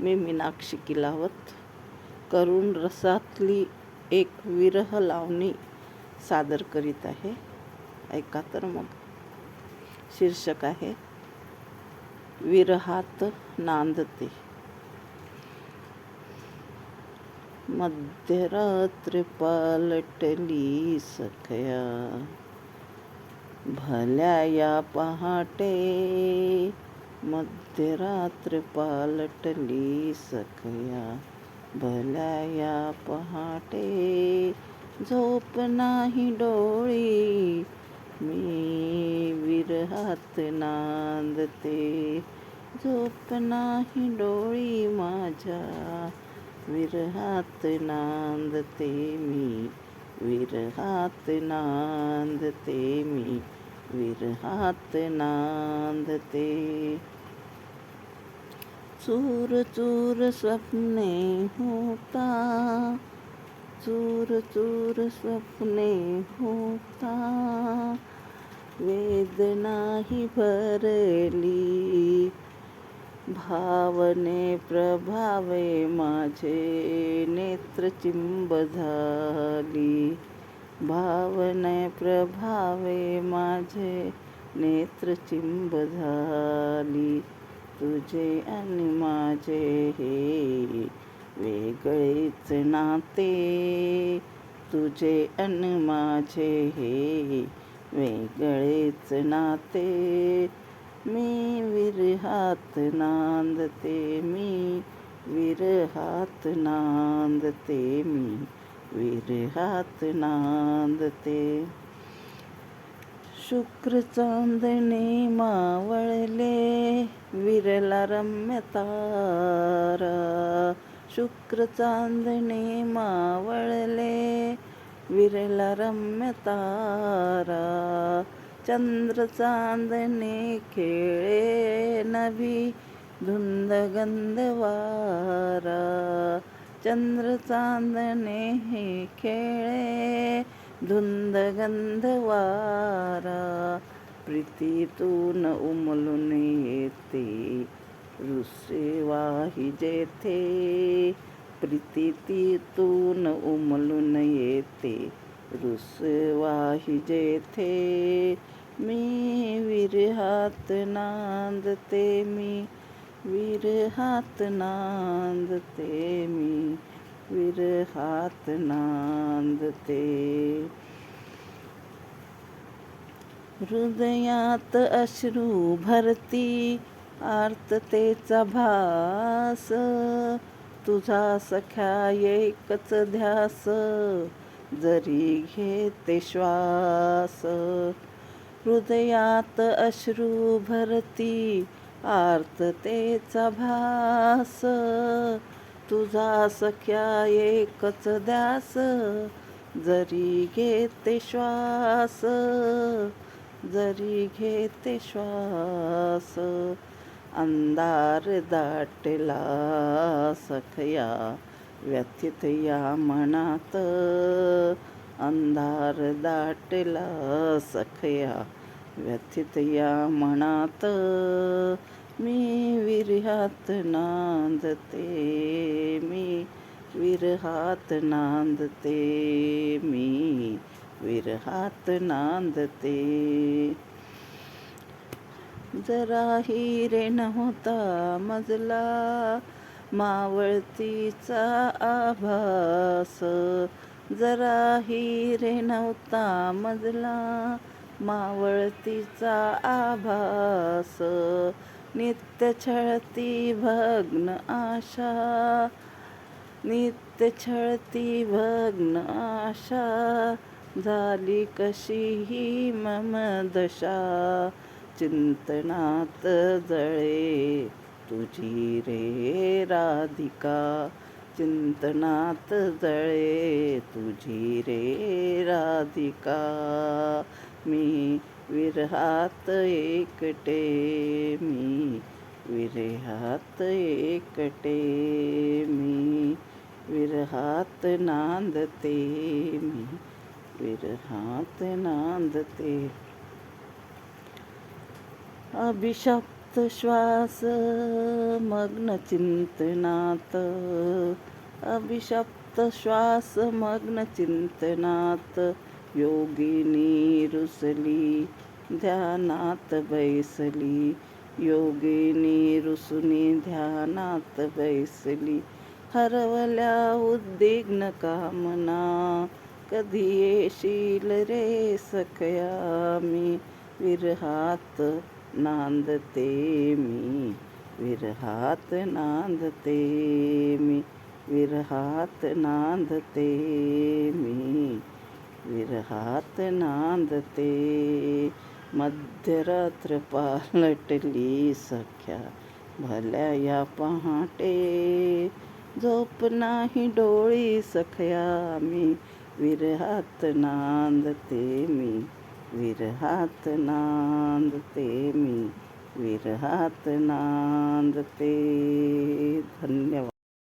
मी मीनाक्षी किलावत करून रसातली एक विरह लावणी सादर करीत आहे. ऐका तर मग. शीर्षक आहे विरहात नांदते. मध्यरात्र पालटली सखया भल्या या पहाटे मध्यरात्र पालटली सखया भल्या पहाटे झोप नाही डोळी मी विरहात नांदते. झोप नाही डोळी माझ्या विरहात नांदते मी विरहात नांदते मी. विरहात नांदते। चूर चूर स्वप्ने होता चूर चूर स्वप्ने होता। वेदना ही भरली भावने प्रभावे माझे नेत्रचिंब झाली। भावने प्रभावे माझे नेत्रचिंब झाली. तुझे आणि माझे हे वेगळेच नाते. तुझे आणि माझे हे वेगळेच नाते. मी विरहात नांदते मी विरहात नांदते मी. विरहात नांदते. शुक्र चांदणे मावळले विरला रम्य तारा. शुक्र चांदणे मावळले विरला रम्य तारा. चंद्र चांदणे खेळे नभी धुंद चंद्र चांदणे हे खेळे धुंद गंधवारा प्रीतीतून उमलून येते रुसेवाही जेथे. प्रीतीतून उमलून येते रुसवाही जेथे. मी विरहात नांदते मी विरहात नांदते मी विरहात नांदते. हृदयात अश्रू भरती आर्ततेचा भास. तुझा सख्या एकच ध्यास जरी घेते श्वास. हृदयात अश्रू भरती आर्ततेचा भास तुझा सख्या एकच द्यास जरी घेते श्वास जरी घेते श्वास अंधार दाटला सखया व्यथित या मनात अंधार दाटला सखया व्यथित या मनात मी विरहात नांदते मी विरहात नांदते मी विरहात नांदते. जरा हिरे नव्हता मजला मावळतीचा आभास. जरा हिरे नव्हता मजला मावळतीचा आभास नित्य छळती भग्न आशा नित्य छळती भग्न आशा झाली कशी ही मम दशा चिंतनात जळे तुझी रे राधिका चिंतनात जळे तुझी रे राधिका. मी विरहात एकटे मी विरहात एकटे मी विरहात नांदते मी विरहात नांदते. अभिशप्त श्वास मग्न चिंतनात. अभिशप्त श्वास मग्न चिंतनात. योगिनी रुसली ध्यानात बैसली. योगिनी रुसुनी ध्यानात बैसली. हरवल्या उद्विग्न कामना कधी येशील रे सखया मी? विरहात नांदते मी. विरहात नांदते मी. विरहात नांदते मी. विरहात नांदते मध्यरात्र पालटली सख्या भल्या या पहाटे झोप नाही डोळी सखया मी विरहात नांदते मी विरहात नांदते मी विरहात नांदते धन्यवाद